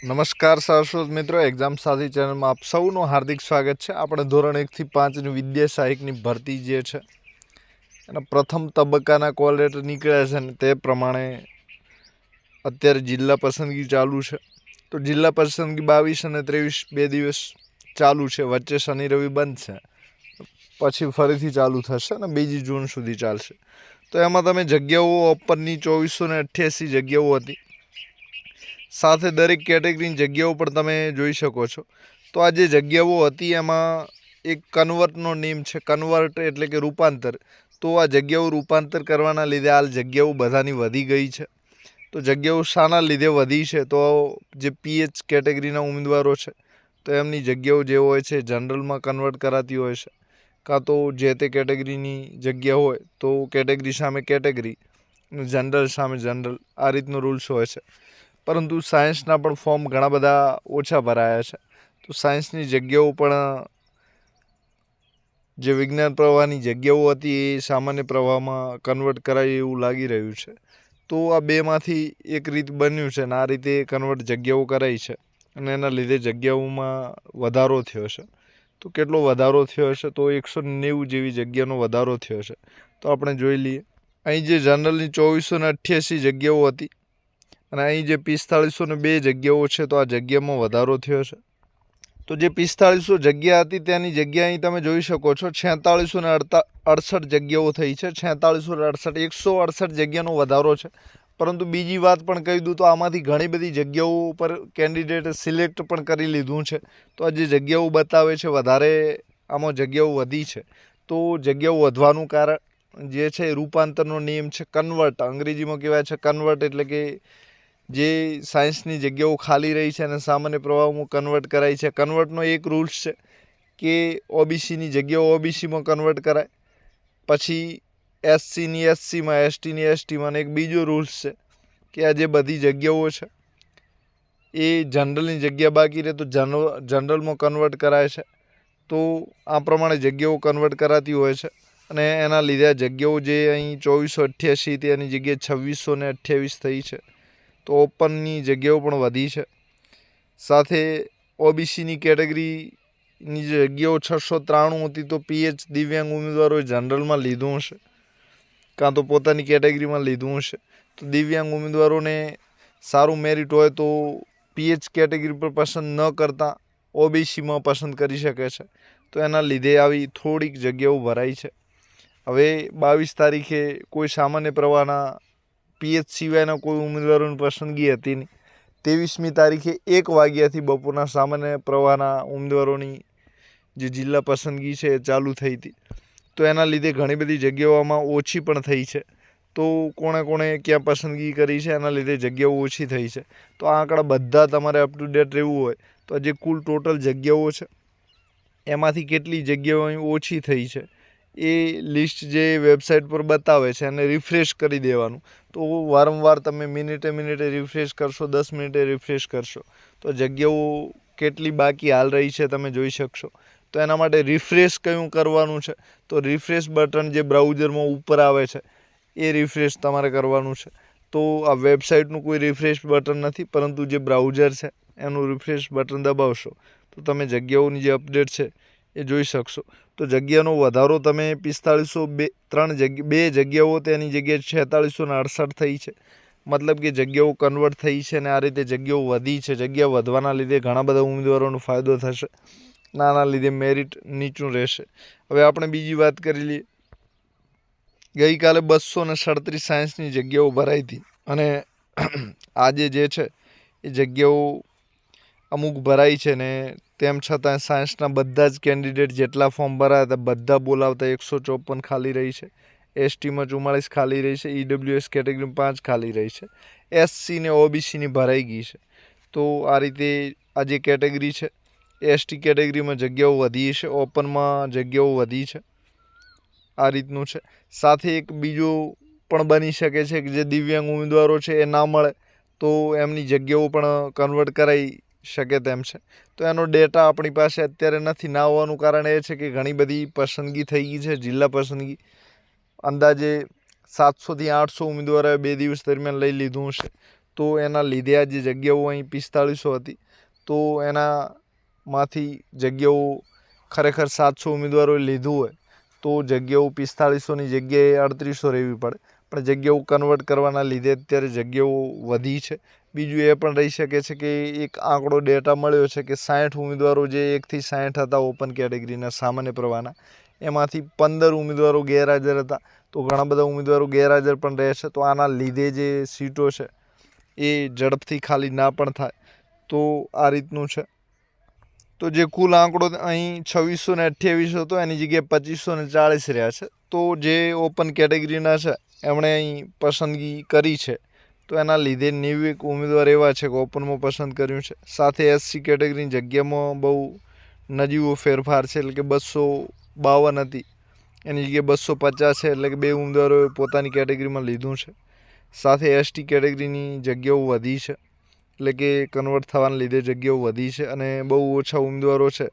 નમસ્કાર સરસ્વત મિત્રો એક્ઝામ સાથી ચેનલમાં આપ સૌનું હાર્દિક સ્વાગત છે. આપણે ધોરણ એકથી પાંચની વિદ્યા સહાયકની ભરતી જે છે, એના પ્રથમ તબક્કાના કોલ લેટર નીકળ્યા છે ને તે પ્રમાણે અત્યારે જિલ્લા પસંદગી ચાલુ છે. તો જિલ્લા પસંદગી બાવીસ અને ત્રેવીસ બે દિવસ ચાલુ છે. વચ્ચે શનિ રવિ બંધ છે. પછી ફરીથી ચાલુ થશે અને બીજી જૂન સુધી ચાલશે. તો એમાં તમે જગ્યાઓ ઓપનની ચોવીસો ને અઠ્યાસી જગ્યાઓ હતી. સાથે દરેક કેટેગરીની જગ્યાઓ પણ તમે જોઈ શકો છો. તો આ જે જગ્યાઓ હતી એમાં એક કન્વર્ટનો નિયમ છે, કન્વર્ટ એટલે કે રૂપાંતર. તો આ જગ્યાઓ રૂપાંતર કરવાના લીધે હાલ જગ્યાઓ બધાની વધી ગઈ છે. તો જગ્યાઓ શાના લીધે વધી છે, તો જે પીએચ કેટેગરીના ઉમેદવારો છે, તો એમની જગ્યાઓ જે હોય છે, જનરલમાં કન્વર્ટ કરાતી હોય છે. કાં તો જે તે કેટેગરીની જગ્યા હોય, તો કેટેગરી સામે કેટેગરી, જનરલ સામે જનરલ, આ રીતનો રૂલ્સ હોય છે. પરંતુ સાયન્સના પણ ફોર્મ ઘણા બધા ઓછા ભરાયા છે. તો સાયન્સની જગ્યાઓ પણ, જે વિજ્ઞાન પ્રવાહની જગ્યાઓ હતી એ સામાન્ય પ્રવાહમાં કન્વર્ટ કરાય એવું લાગી રહ્યું છે. તો આ બેમાંથી એક રીત બન્યું છે અને આ રીતે કન્વર્ટ જગ્યાઓ કરાઈ છે અને એના લીધે જગ્યાઓમાં વધારો થયો છે. તો કેટલો વધારો થયો છે? તો એકસો નેવું જેવી જગ્યાનો વધારો થયો છે. તો આપણે જોઈ લઈએ. અહીં જે જનરલની ચોવીસો ને અઠ્યાસી જગ્યાઓ હતી અને અહીં જે પિસ્તાળીસો ને બે જગ્યાઓ છે, તો આ જગ્યામાં વધારો થયો છે. તો જે પિસ્તાળીસો જગ્યા હતી તેની જગ્યા અહીં તમે જોઈ શકો છો. છેતાળીસો ને અડસઠ જગ્યાઓ થઈ છે. છેતાળીસો ને અડસઠ, એકસો અડસઠ જગ્યાનો વધારો છે. પરંતુ બીજી વાત પણ કહી દઉં તો આમાંથી ઘણી બધી જગ્યાઓ ઉપર કેન્ડિડેટ સિલેક્ટ પણ કરી લીધું છે. તો આ જે જગ્યાઓ બતાવે છે, વધારે આમાં જગ્યાઓ વધી છે. તો જગ્યાઓ વધવાનું કારણ જે છે રૂપાંતરનો નિયમ છે કન્વર્ટ અંગ્રેજીમાં કહેવાય છે કન્વર્ટ એટલે કે જે સાયન્સની જગ્યાઓ ખાલી રહી છે અને સામાન્ય પ્રવાહમાં કન્વર્ટ કરાય છે. કન્વર્ટનો એક રૂલ્સ છે કે ઓબીસીની જગ્યાઓ ઓબીસીમાં કન્વર્ટ કરાય. પછી એસસીની એસસીમાં એસટીની એસટીમાં એક બીજો રૂલ્સ છે કે આ જે બધી જગ્યાઓ છે એ જનરલની જગ્યા બાકી રહે તો જનરલ જનરલમાં કન્વર્ટ કરાય છે. તો આ પ્રમાણે જગ્યાઓ કન્વર્ટ કરાતી હોય છે અને એના લીધે જગ્યાઓ જે અહીં ચોવીસો અઠ્યાસી હતી એની જગ્યાએ છવ્વીસો ને અઠ્યાવીસ થઈ છે. તો ઓપનની જગ્યાઓ પણ વધી છે. સાથે ઓબીસીની કેટેગરીની જગ્યાઓ છસો ત્રાણું હતી તો પીએચ દિવ્યાંગ ઉમેદવારોએ જનરલમાં લીધું હશે. કાં તો પોતાની કેટેગરીમાં લીધું હશે. તો દિવ્યાંગ ઉમેદવારોને સારું મેરિટ હોય તો પીએચ કેટેગરી પર પસંદ ન કરતાં ઓબીસીમાં પસંદ કરી શકે છે. તો એના લીધે આવી થોડીક જગ્યાઓ ભરાઈ છે. હવે બાવીસ તારીખે કોઈ સામાન્ય પ્રવાહના પીએચ સિવાયના કોઈ ઉમેદવારોની પસંદગી હતી નહીં. ત્રેવીસમી તારીખે એક વાગ્યાથી બપોરના સામાન્ય પ્રવાહના ઉમેદવારોની જે જિલ્લા પસંદગી છે એ ચાલુ થઈ હતી. તો એના લીધે ઘણી બધી જગ્યાઓમાં ઓછી પણ થઈ છે. તો કોણે કોણે ક્યાં પસંદગી કરી છે એના લીધે જગ્યાઓ ઓછી થઈ છે. તો આ આંકડા બધા તમારે અપ ટુ ડેટ રહેવું હોય તો જે કુલ ટોટલ જગ્યાઓ છે. એમાંથી કેટલી જગ્યાઓ ઓછી થઈ છે? એ લિસ્ટ જે વેબસાઇટ પર બતાવે છે અને રિફ્રેશ કરી દેવાનું. તો વારંવાર તમે મિનિટે મિનિટે રિફ્રેશ કરશો, દસ મિનિટે રિફ્રેશ કરશો. તો જગ્યાઓ કેટલી બાકી હાલ રહી છે તમે જોઈ શકશો. તો એના માટે રિફ્રેશ કયું કરવાનું છે? તો રિફ્રેશ બટન જે બ્રાઉઝરમાં ઉપર આવે છે, એ રિફ્રેશ તમારે કરવાનું છે. તો આ વેબસાઇટનું કોઈ રિફ્રેશ બટન નથી, પરંતુ જે બ્રાઉઝર છે, એનું રિફ્રેશ બટન દબાવશો. તો તમે જગ્યાઓની જે અપડેટ છે, એ જોઈ શકશો. તો જગ્યાનો વધારો તમે પિસ્તાળીસો બે, ત્રણ જગ્યા બે જગ્યાઓ તેની જગ્યાએ છેતાળીસો ને અડસઠ થઈ છે. મતલબ કે જગ્યાઓ કન્વર્ટ થઈ છે અને આ રીતે જગ્યાઓ વધી છે. જગ્યા વધવાના લીધે ઘણા બધા ઉમેદવારોનો ફાયદો થશે. નાના લીધે મેરિટ નીચું રહેશે. હવે આપણે બીજી વાત કરી લઈએ. ગઈકાલે બસો ને સડત્રીસ સાયન્સની જગ્યાઓ ભરાઈ હતી. અને આજે જે છે એ જગ્યાઓ અમુક ભરાઈ છે ને, તેમ છતાં સાયન્સના બધા જ કેન્ડિડેટ જેટલા ફોર્મ ભરાયા હતા, બધા બોલાવતા એકસો ચોપન ખાલી રહી છે. એસટીમાં ચુમ્માળીસ ખાલી રહી છે ઈડબ્લ્યુએસ કેટેગરીમાં પાંચ ખાલી રહી છે. એસસી ને ઓબીસીની ભરાઈ ગઈ છે. તો આ રીતે આ જે કેટેગરી છે, એસટી કેટેગરીમાં જગ્યાઓ વધી છે, ઓપનમાં જગ્યાઓ વધી છે. આ રીતનું છે. સાથે એક બીજું પણ બની શકે છે કે જે દિવ્યાંગ ઉમેદવારો છે, એ ના મળે, તો એમની જગ્યાઓ પણ કન્વર્ટ કરાઈ શકે તેમ છે. તો એનો ડેટા આપણી પાસે અત્યારે નથી. ના હોવાનું કારણ એ છે કે ઘણી બધી પસંદગી થઈ ગઈ છે, જિલ્લા પસંદગી. અંદાજે સાતસોથી આઠસો ઉમેદવારોએ બે દિવસ દરમિયાન લઈ લીધું હશે. તો એના લીધે આ જે જગ્યાઓ અહીં પિસ્તાળીસો હતી, તો એનામાંથી જગ્યાઓ ખરેખર સાતસો ઉમેદવારોએ લીધું હોય, તો જગ્યાઓ પિસ્તાળીસોની જગ્યાએ અડત્રીસો રહેવી પડે. પણ જગ્યાઓ કન્વર્ટ કરવાના લીધે અત્યારે જગ્યાઓ વધી છે. બીજું એ પણ રહી શકે છે કે એક આંકડો ડેટા મળ્યો છે કે સાઠ ઉમેદવારો જે એકથી સાઠ હતા ઓપન કેટેગરીના સામાન્ય પ્રવાહના, એમાંથી પંદર ઉમેદવારો ગેરહાજર હતા. તો ઘણા બધા ઉમેદવારો ગેરહાજર પણ રહેશે તો આના લીધે જે સીટો છે એ ઝડપથી ખાલી ના પણ થાય. તો આ રીતનું છે. તો જે કુલ આંકડો અહીં છવ્વીસો ને અઠ્યાવીસ હતો, એની જગ્યાએ પચીસો ને ચાળીસ રહ્યા છે. તો જે ઓપન કેટેગરીના છે, એમણે અહીં પસંદગી કરી છે. તો એના લીધે નેવું એક ઉમેદવાર એવા છે કે ઓપનમાં પસંદ કર્યું છે. સાથે એસસી કેટેગરીની જગ્યામાં બહુ નજીવો ફેરફાર છે, એટલે કે બસો બાવન હતી. એની જગ્યાએ બસો પચાસ છે, એટલે કે બે ઉમેદવારોએ પોતાની કેટેગરીમાં લીધું છે. સાથે એસટી કેટેગરીની જગ્યાઓ વધી છે, એટલે કે કન્વર્ટ થવાના લીધે જગ્યાઓ વધી છે અને બહુ ઓછા ઉમેદવારો છે.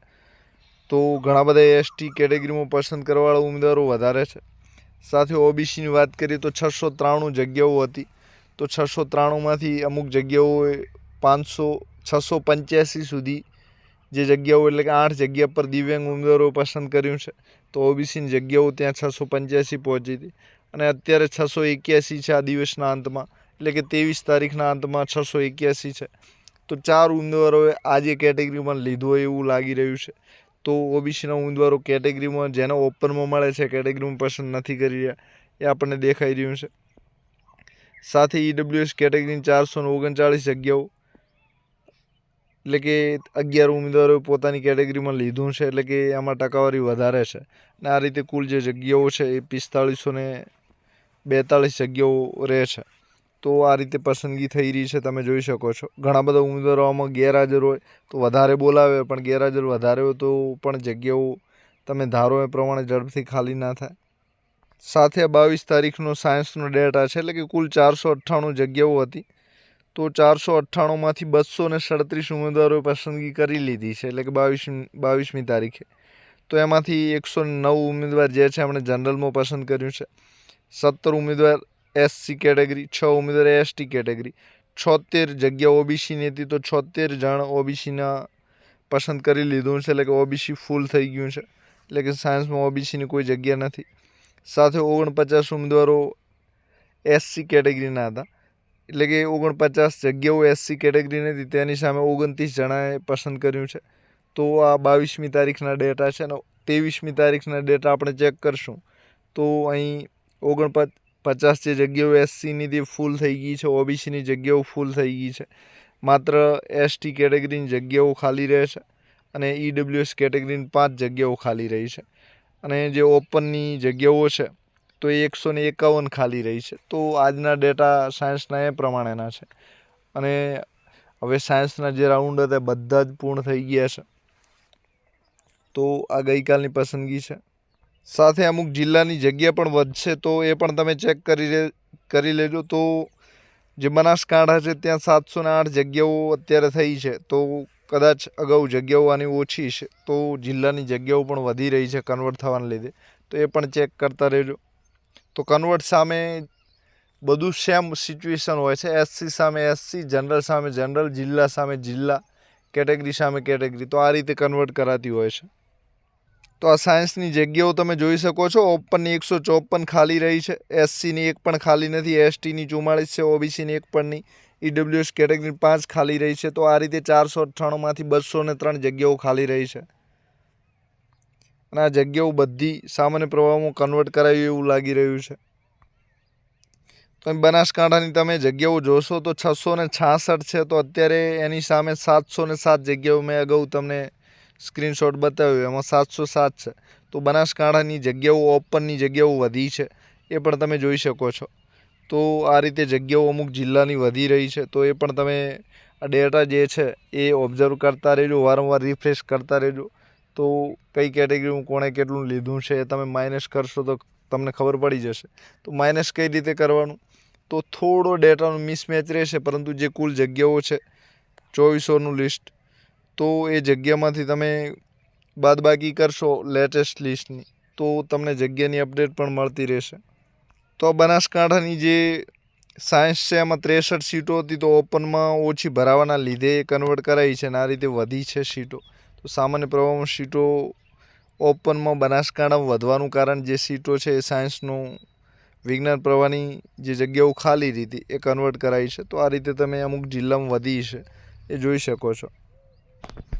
તો ઘણા બધા એસટી કેટેગરીમાં પસંદ કરવાવાળા ઉમેદવારો વધારે છે. સાથે ઓબીસીની વાત કરીએ તો છસો ત્રાણું જગ્યાઓ હતી. તો છસો ત્રાણુંમાંથી અમુક જગ્યાઓએ પાંચસો, છસો પંચ્યાસી સુધી જે જગ્યાઓ એટલે કે આઠ જગ્યા પર દિવ્યાંગ ઉમેદવારો પસંદ કર્યું છે, તો ઓબીસીની જગ્યાઓ ત્યાં છસો પંચ્યાસી પહોંચી હતી. અને અત્યારે છસો એક્યાસી છે આ દિવસના અંતમાં, એટલે કે ત્રેવીસ તારીખના અંતમાં છસો એક્યાસી છે. તો ચાર ઉમેદવારોએ આજે કેટેગરીમાં લીધું એવું લાગી રહ્યું છે. તો ઓબીસીના ઉમેદવારો કેટેગરીમાં જેને ઓપનમાં મળે છે, કેટેગરીમાં પસંદ નથી કરી રહ્યા, એ આપણને દેખાઈ રહ્યું છે. સાથે ઈડબ્લ્યુએસ કેટેગરીની ચારસો ઓગણચાળીસ જગ્યાઓ. એટલે કે અગિયાર ઉમેદવારોએ પોતાની કેટેગરીમાં લીધું છે, એટલે કે એમાં ટકાવારી વધારે છે. અને આ રીતે કુલ જે જગ્યાઓ છે એ પિસ્તાળીસો ને બેતાળીસ જગ્યાઓ રહે છે. તો આ રીતે પસંદગી થઈ રહી છે, તમે જોઈ શકો છો. ઘણા બધા ઉમેદવારો આમાં ગેરહાજર હોય તો વધારે બોલાવે, પણ ગેરહાજર વધારે હોય તો પણ જગ્યાઓ તમે ધારો એ પ્રમાણે ઝડપથી ખાલી ના થાય. સાથે બાવીસ તારીખનો સાયન્સનો ડેટા છે, એટલે કે કુલ ચારસો અઠ્ઠાણું જગ્યાઓ હતી. તો ચારસો અઠ્ઠાણુંમાંથી બસો ને સડત્રીસ ઉમેદવારોએ પસંદગી કરી લીધી છે, એટલે કે બાવીસ, બાવીસમી તારીખે. તો એમાંથી એકસો નવ ઉમેદવાર જે છે, એમણે જનરલમાં પસંદ કર્યું છે. સત્તર ઉમેદવાર એસસી કેટેગરી છ ઉમેદવાર એસટી કેટેગરી છોતેર જગ્યા ઓબીસીની હતી, તો છોતેર જણ ઓબીસીના પસંદ કરી લીધું છે, એટલે કે ઓબીસી ફૂલ થઈ ગયું છે. એટલે કે સાયન્સમાં ઓબીસીની કોઈ જગ્યા નથી. સાથે ઓગણપચાસ ઉમેદવારો એસસી કેટેગરીના હતા. એટલે કે ઓગણપચાસ જગ્યાઓ એસસી કેટેગરીની હતી. તેની સામે ઓગણત્રીસ જણાએ પસંદ કર્યું છે. તો આ બાવીસમી તારીખના ડેટા છે અને ત્રેવીસમી તારીખના ડેટા આપણે ચેક કરશું. તો અહીં ઓગણપચ પચાસ જે જગ્યાઓ એસસીની તે ફૂલ થઈ ગઈ છે. ઓબીસીની જગ્યાઓ ફૂલ થઈ ગઈ છે. માત્ર એસટી કેટેગરીની જગ્યાઓ ખાલી રહે છે અને ઈડબ્લ્યુએસ કેટેગરીની પાંચ જગ્યાઓ ખાલી રહી છે. અને જે ઓપનની જગ્યાઓ છે, તો એ એકસો ને એકાવન ખાલી રહી છે. તો આજના ડેટા સાયન્સના એ પ્રમાણેના છે. અને હવે સાયન્સના જે રાઉન્ડ હતા બધા જ પૂર્ણ થઈ ગયા છે. તો આ ગઈકાલની પસંદગી છે. સાથે અમુક જિલ્લાની જગ્યા પણ વધશે, તો એ પણ તમે ચેક કરી કરી લેજો. તો જે બનાસકાંઠા છે, ત્યાં સાતસો ને આઠ જગ્યાઓ અત્યારે થઈ છે. તો કદાચ અગાઉ જગ્યાઓ આની ઓછી છે, તો જિલ્લાની જગ્યાઓ પણ વધી રહી છે કન્વર્ટ થવાને લીધે. તો એ પણ ચેક કરતા રહેજો. તો કન્વર્ટ સામે બધું સેમ સિચ્યુએશન હોય છે. એસસી સામે એસસી જનરલ સામે જનરલ જિલ્લા સામે જિલ્લા કેટેગરી સામે કેટેગરી તો આ રીતે કન્વર્ટ કરાતી હોય છે. તો આ સાયન્સની જગ્યાઓ તમે જોઈ શકો છો. ઓપનની એકસો ચોપન ખાલી રહી છે. એસસીની એક પણ ખાલી નથી. એસટીની ચુમ્માળીસ છે. ઓબીસીની એક પણ નહીં. ઈડબ્લ્યુએસ કેટેગરી પાંચ ખાલી રહી છે, તો આ રીતે ચારસો અઠ્ઠાણુંમાંથી બસો ને ત્રણ જગ્યાઓ ખાલી રહી છે. અને આ જગ્યાઓ બધી સામાન્ય પ્રવાહમાં કન્વર્ટ કરાવી એવું લાગી રહ્યું છે. તો બનાસકાંઠાની તમે જગ્યાઓ જોશો તો છસો ને છાસઠ છે, તો અત્યારે એની સામે સાતસો ને સાત જગ્યાઓ મેં અગાઉ તમને સ્ક્રીનશોટ બતાવ્યો, એમાં સાતસો સાત છે. તો બનાસકાંઠાની જગ્યાઓ ઓપનની જગ્યાઓ વધી છે, એ પણ તમે જોઈ શકો છો. તો આ રીતે જગ્યાઓ અમુક જિલ્લાની વધી રહી છે, તો એ પણ તમે આ ડેટા જે છે એ ઓબ્ઝર્વ કરતા રહેજો, વારંવાર રિફ્રેશ કરતા રહેજો. તો કઈ કેટેગરીમાં કોણે કેટલું લીધું છે એ તમે માઇનસ કરશો તો તમને ખબર પડી જશે. તો માઇનસ કઈ રીતે કરવાનું? તો થોડો ડેટાનો મિસમેચ રહેશે, પરંતુ જે કુલ જગ્યાઓ છે, ચોવીસોનું લિસ્ટ તો એ જગ્યામાંથી તમે બાદબાકી કરશો લેટેસ્ટ લિસ્ટની તો તમને જગ્યાની અપડેટ પણ મળતી રહેશે. તો બનાસકાંઠાની જે સાયન્સ છે, એમાં ત્રેસઠ સીટો હતી, તો ઓપનમાં ઓછી ભરાવાના લીધે કન્વર્ટ કરાઈ છે અને આ રીતે વધી છે સીટો. તો સામાન્ય પ્રવાહમાં સીટો ઓપનમાં બનાસકાંઠામાં વધવાનું કારણ જે સીટો છે એ સાયન્સનું વિજ્ઞાન પ્રવાહની જે જગ્યાઓ ખાલી હતી, એ કન્વર્ટ કરાઈ છે. તો આ રીતે તમે અમુક જિલ્લામાં વધી છે, એ જોઈ શકો છો.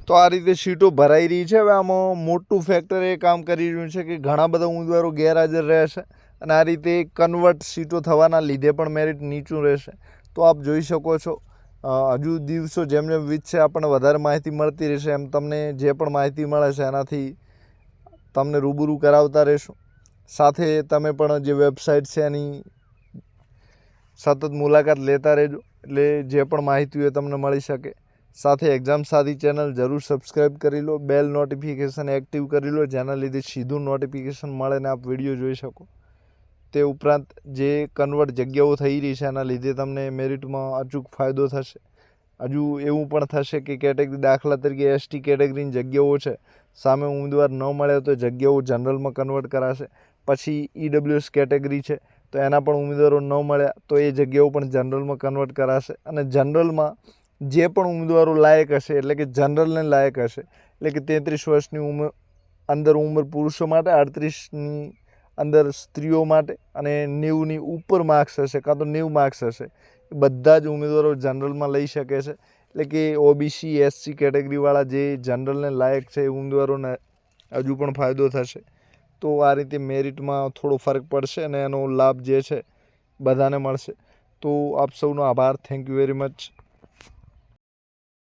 તો આ રીતે સીટો ભરાઈ રહી છે. હવે આમાં મોટું ફેક્ટર એ કામ કરી રહ્યું છે કે ઘણા બધા ઉમેદવારો ગેરહાજર રહેશે અને આ રીતે કન્વર્ટ સીટો થવાના લીધે પણ મેરિટ નીચું રહેશે. તો આપ જોઈ શકો છો હજુ દિવસો જેમ જેમ વીતશે આપણને વધારે માહિતી મળતી રહેશે, એમ તમને જે પણ માહિતી મળે છે એનાથી તમને રૂબરૂ કરાવતા રહેશું. સાથે તમે પણ જે વેબસાઇટ છે એની સતત મુલાકાત લેતા રહેજો, એટલે જે પણ માહિતી હોય તમને મળી શકે. સાથે એક્ઝામ સાથી ચેનલ જરૂર સબસ્ક્રાઈબ કરી લો બેલ નોટિફિકેશન એક્ટિવ કરી લો, જેના લીધે સીધું નોટિફિકેશન મળે ને આપ વીડિયો જોઈ શકો. તે ઉપરાંત જે કન્વર્ટ જગ્યાઓ થઈ રહી છે એના લીધે તમને મેરિટમાં અચૂક ફાયદો થશે. હજુ એવું પણ થશે કે કેટેગરી દાખલા તરીકે એસટી કેટેગરીની જગ્યાઓ છે, સામે ઉમેદવાર ન મળે તો જગ્યાઓ જનરલમાં કન્વર્ટ કરાશે. પછી ઈડબ્લ્યુએસ કેટેગરી છે, તો એના પણ ઉમેદવારો ન મળ્યા તો એ જગ્યાઓ પણ જનરલમાં કન્વર્ટ કરાશે. અને જનરલમાં જે પણ ઉમેદવારો લાયક હશે, એટલે કે જનરલને લાયક હશે, એટલે કે તેત્રીસ વર્ષની ઉંમર અંદર ઉંમર પુરુષો માટે આડત્રીસની અંદર સ્ત્રીઓ માટે અને નેવુંની ઉપર માર્ક્સ હશે કાં તો નેવું માર્ક્સ હશે. બધા જ ઉમેદવારો જનરલમાં લઈ શકે છે. એટલે કે ઓબીસી એસસી કેટેગરીવાળા જે જનરલને લાયક છે એ ઉમેદવારોને હજુ પણ ફાયદો થશે. તો આ રીતે મેરિટમાં થોડો ફરક પડશે અને એનો લાભ જે છે બધાને મળશે. તો આપ સૌનો આભાર. Thank you very much